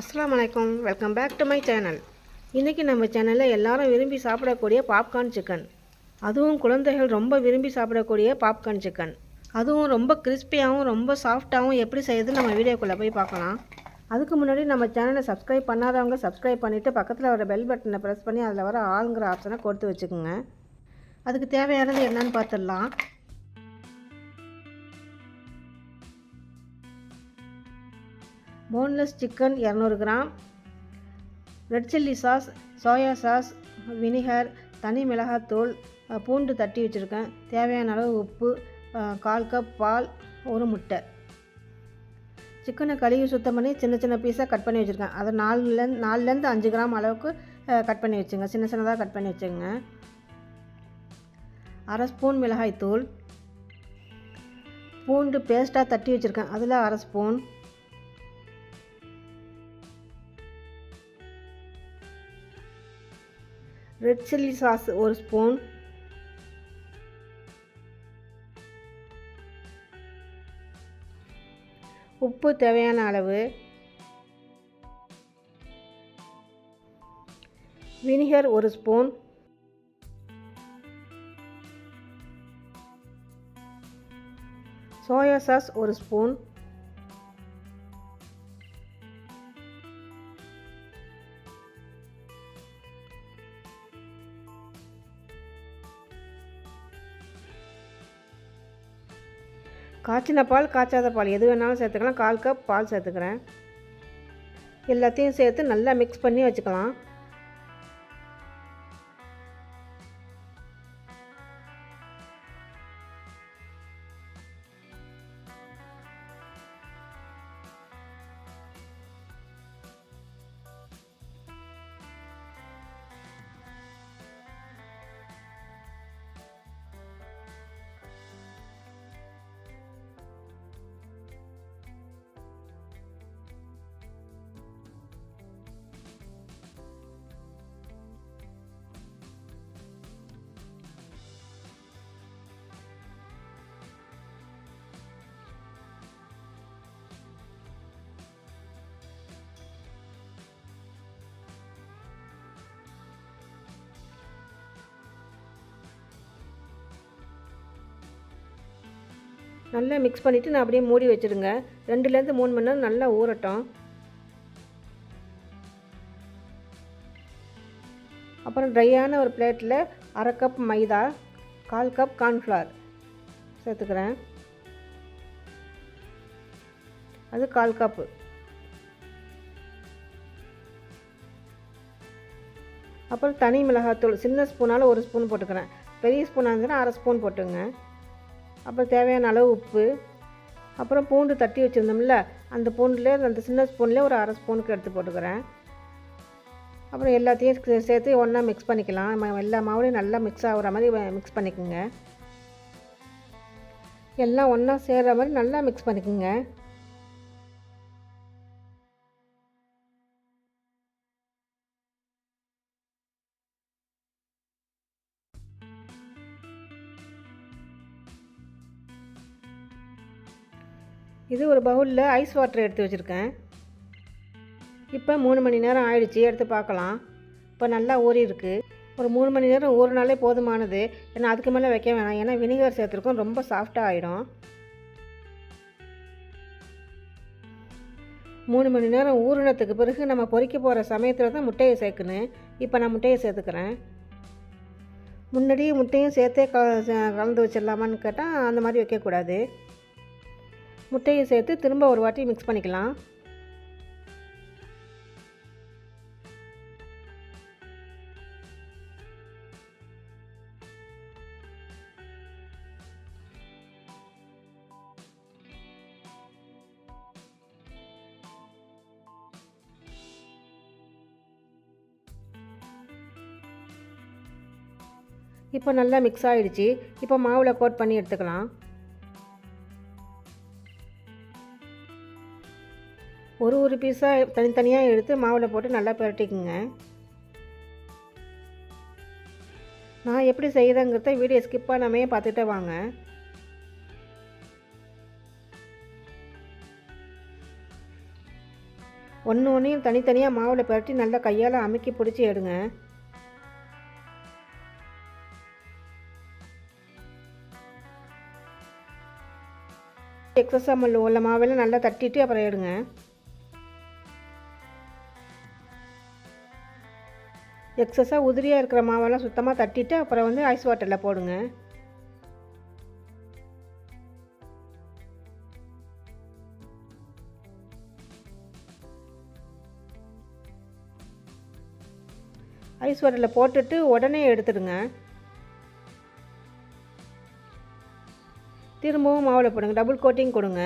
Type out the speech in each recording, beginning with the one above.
அஸ்ஸலாமு அலைக்கும். Welcome back to my channel இன்றைக்கி நம்ம சேனலில் எல்லாரும் விரும்பி சாப்பிடக்கூடிய பாப்கார்ன் சிக்கன் அதுவும் குழந்தைகள் ரொம்ப விரும்பி சாப்பிடக்கூடிய பாப்கார்ன் சிக்கன் அதுவும் ரொம்ப கிறிஸ்பியாகவும் ரொம்ப சாஃப்டாகவும் எப்படி செய்யுது நம்ம வீடியோக்குள்ளே போய் பார்க்கலாம். அதுக்கு முன்னாடி நம்ம சேனலை சப்ஸ்கிரைப் பண்ணாதவங்க சப்ஸ்கிரைப் பண்ணிவிட்டு பக்கத்தில் வர பெல் பட்டனை ப்ரெஸ் பண்ணி அதில் வர ஆளுங்கிற ஆப்ஷனை கொடுத்து வச்சுக்கோங்க. அதுக்கு தேவையானது என்னன்னு பார்த்துடலாம். போன்லெஸ் சிக்கன் இரநூறு gram. Red chilli sauce soya sauce vinegar தனி மிளகாத்தூள் பூண்டு தட்டி வச்சுருக்கேன். தேவையான அளவு உப்பு கால் கப் பால் ஒரு முட்டை. சிக்கனை கழுவி சுத்தம் பண்ணி சின்ன சின்ன பீஸாக கட் பண்ணி வச்சுருக்கேன். அதை நாலுலேருந்து நாலுலேருந்து அஞ்சு கிராம் அளவுக்கு கட் பண்ணி வச்சுங்க. சின்ன சின்னதாக கட் பண்ணி வச்சுங்க. அரை ஸ்பூன் மிளகாய்த்தூள். பூண்டு பேஸ்ட்டாக தட்டி வச்சுருக்கேன். அதில் அரை ஸ்பூன். ரெட் சில்லி சாஸ் ஒரு ஸ்பூன் உப்பு தேவையான அளவு. வினிகர் ஒரு ஸ்பூன் சோயா சாஸ் ஒரு ஸ்பூன் காய்ச்சின பால் காய்ச்சாத பால். எது வேணாலும் சேர்த்துக்கலாம். கால் கப் பால் சேர்த்துக்கிறேன். எல்லாத்தையும் சேர்த்து நல்லா மிக்ஸ் பண்ணி வச்சுக்கலாம். நல்லா மிக்ஸ் பண்ணிவிட்டு நான் அப்படியே மூடி வச்சுருங்க ரெண்டுலேருந்து மூணு மணி நேரம் நல்லா ஊறட்டும். அப்புறம் ட்ரையான ஒரு பிளேட்டில் அரை கப் மைதா கால் கப் கார்ன்ஃப்ளவர் சேர்த்துக்கிறேன். அது கால் கப்பு அப்புறம் தனி மிளகாத்தூள் சின்ன ஸ்பூனால் ஒரு ஸ்பூன் போட்டுக்கிறேன். பெரிய ஸ்பூனாக இருந்துச்சுன்னா அரை ஸ்பூன் போட்டுங்க. அப்புறம் தேவையான அளவு உப்பு அப்புறம் பூண்டு தட்டி வச்சுருந்தோம்ல அந்த பூண்டுலேயே அந்த சின்ன ஸ்பூன்லேயே ஒரு அரை ஸ்பூனுக்கு எடுத்து போட்டுக்கிறேன். அப்புறம் எல்லாத்தையும் சேர்த்து ஒன்றா மிக்ஸ் பண்ணிக்கலாம். எல்லா மாவுலையும் நல்லா மிக்ஸ் ஆகுற மாதிரி மிக்ஸ் பண்ணிக்கோங்க. எல்லாம் ஒன்றா சேர்கிற மாதிரி நல்லா மிக்ஸ் பண்ணிக்கோங்க. இது ஒரு பவுலில் ஐஸ் வாட்டர் எடுத்து வச்சுருக்கேன். இப்போ மூணு மணி நேரம் ஆயிடுச்சு எடுத்து பார்க்கலாம். இப்போ நல்லா ஊறி இருக்கு. ஒரு மூணு மணி நேரம் ஊறினாலே போதுமானது. ஏன்னா அதுக்கு மேலே வைக்க வேணாம். ஏன்னா வினிகர் சேர்த்துருக்கோம் ரொம்ப சாஃப்டாக ஆகிடும் மூணு மணி நேரம் ஊறினத்துக்கு பிறகு நம்ம பொறிக்க போகிற சமயத்தில் தான் முட்டையை சேர்க்கணும். இப்போ நான் முட்டையை சேர்த்துக்கிறேன். முன்னாடியே முட்டையும் சேர்த்தே ச- கலந்து வச்சிடலாமான்னு கேட்டால் அந்த மாதிரி வைக்கக்கூடாது. முட்டையை சேர்த்து திரும்ப ஒரு வாட்டி மிக்ஸ் பண்ணிக்கலாம். இப்போ நல்லா மிக்ஸ் ஆகிடுச்சி இப்போ மாவில் கோட் பண்ணி எடுத்துக்கலாம். ஒரு ஒரு பீஸாக தனித்தனியாக எடுத்து மாவில் போட்டு நல்லா பிரட்டிக்குங்க. நான் எப்படி செய்கிறேங்கிறத வீடியோ ஸ்கிப் பண்ணாமே பார்த்துட்டே வாங்க. ஒன்று ஒன்றையும் தனித்தனியாக மாவில் பரட்டி நல்லா கையால் அமுக்கி பிடிச்சி எடுங்க. எக்ஸஸாக உள்ள மாவெல்லாம் நல்லா தட்டிட்டு அப்புறம் எடுங்க. எக்ஸஸாக உதிரியாக இருக்கிற மாவெல்லாம் சுத்தமாக தட்டிட்டு அப்புறம் வந்து ஐஸ் வாட்டரில் போடுங்க. ஐஸ் வாட்டரில் போட்டுட்டு உடனே எடுத்துடுங்க. திரும்பவும் மாவில் போடுங்க. டபுள் கோட்டிங் கொடுங்க.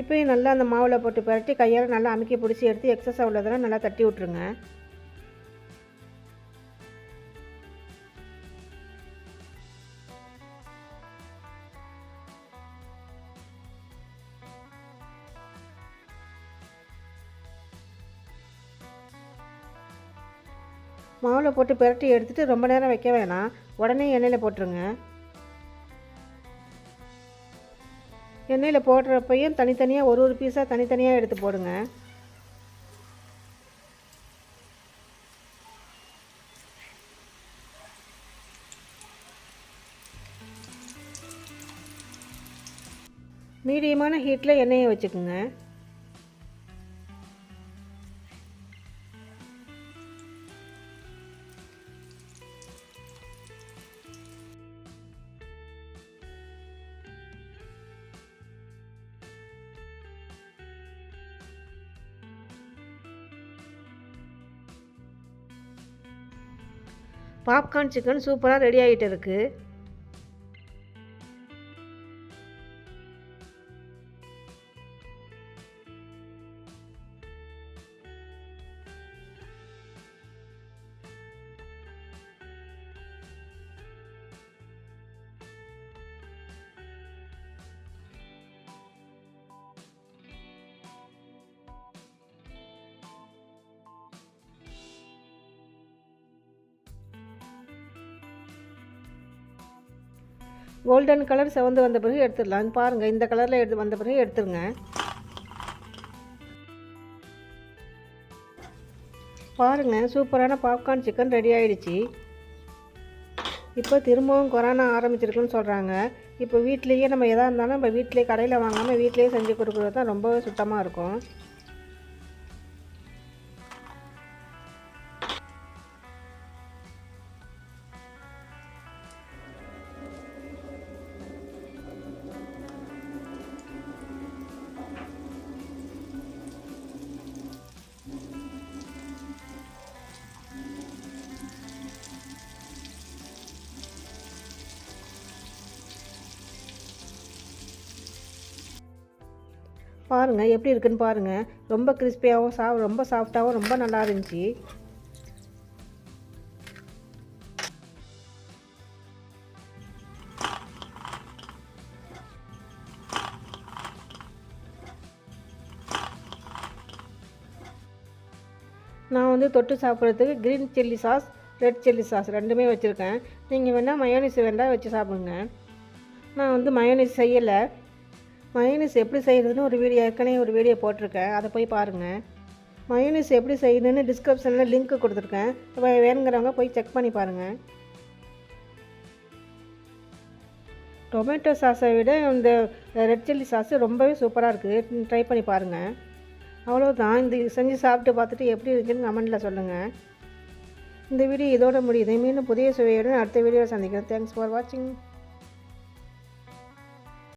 இப்போயும் நல்லா அந்த மாவில் போட்டு பரட்டி கையால் நல்லா அமுக்கி பிடிச்சி எடுத்து எக்ஸஸ் உள்ளதெல்லாம் நல்லா தட்டி விட்ருங்க மாவில் போட்டு பிரட்டி எடுத்துகிட்டு ரொம்ப நேரம் வைக்க வேணாம். உடனே எண்ணெயில் போட்டுருங்க. எண்ணெயில் போடுறப்பையும் தனித்தனியாக ஒரு ஒரு பீஸாக தனித்தனியாக எடுத்து போடுங்க. மீடியமான ஹீட்டில் எண்ணெயை வச்சுக்கோங்க. பாப்கார்ன் சிக்கன் சூப்பராக ரெடி ஆகிட்டு இருக்குது கோல்டன் கலர் செவந்து வந்த பிறகு எடுத்துடலாம். பாருங்கள் இந்த கலரில் எடுத்து வந்த பிறகு எடுத்துருங்க. பாருங்கள் சூப்பரான பாப்கார்ன் சிக்கன் ரெடி ஆகிடுச்சி இப்போ திரும்பவும் கொரோனா ஆரம்பிச்சிருக்குன்னு சொல்கிறாங்க இப்போ வீட்லேயே நம்ம எதாக இருந்தாலும் நம்ம வீட்டிலேயே கடையில் வாங்காமல் வீட்டிலேயே செஞ்சு கொடுக்குறது தான் ரொம்பவே சுத்தமாக இருக்கும். பாருங்கள் எப்படி இருக்குன்னு பாருங்கள் ரொம்ப கிறிஸ்பியாகவும் சா ரொம்ப சாஃப்டாகவும் ரொம்ப நல்லா இருந்துச்சு. நான் வந்து தொட்டு சாப்பிட்றதுக்கு green chilli sauce red chilli sauce ரெண்டுமே வச்சுருக்கேன். நீங்கள் வேணால் மயோனிஸ் வேண்டாம் வச்சு சாப்பிடுங்க. நான் வந்து மயோனிஸ் செய்யலை. மயோனிஸ் எப்படி செய்கிறதுன்னு ஒரு வீடியோ ஏற்கனவே ஒரு வீடியோ போட்டிருக்கேன். அதை போய் பாருங்கள் மயோனிஸ் எப்படி செய்யணுன்னு டிஸ்கிரிப்ஷனில் லிங்க் கொடுத்துருக்கேன். வேணுங்கிறவங்க போய் செக் பண்ணி பாருங்கள் டொமேட்டோ சாஸை விட இந்த ரெட் சில்லி சாஸ் ரொம்பவே சூப்பராக இருக்குது ட்ரை பண்ணி பாருங்கள் அவ்வளோதான் இந்த செஞ்சு சாப்பிட்டு பார்த்துட்டு எப்படி இருக்குன்னு கமெண்ட்டில் சொல்லுங்கள் இந்த வீடியோ இதோட முடியுது. மீண்டும் புதிய சுவையுடன் அடுத்த வீடியோவில் சந்திக்கிறேன். தேங்க்ஸ் ஃபார் வாட்சிங்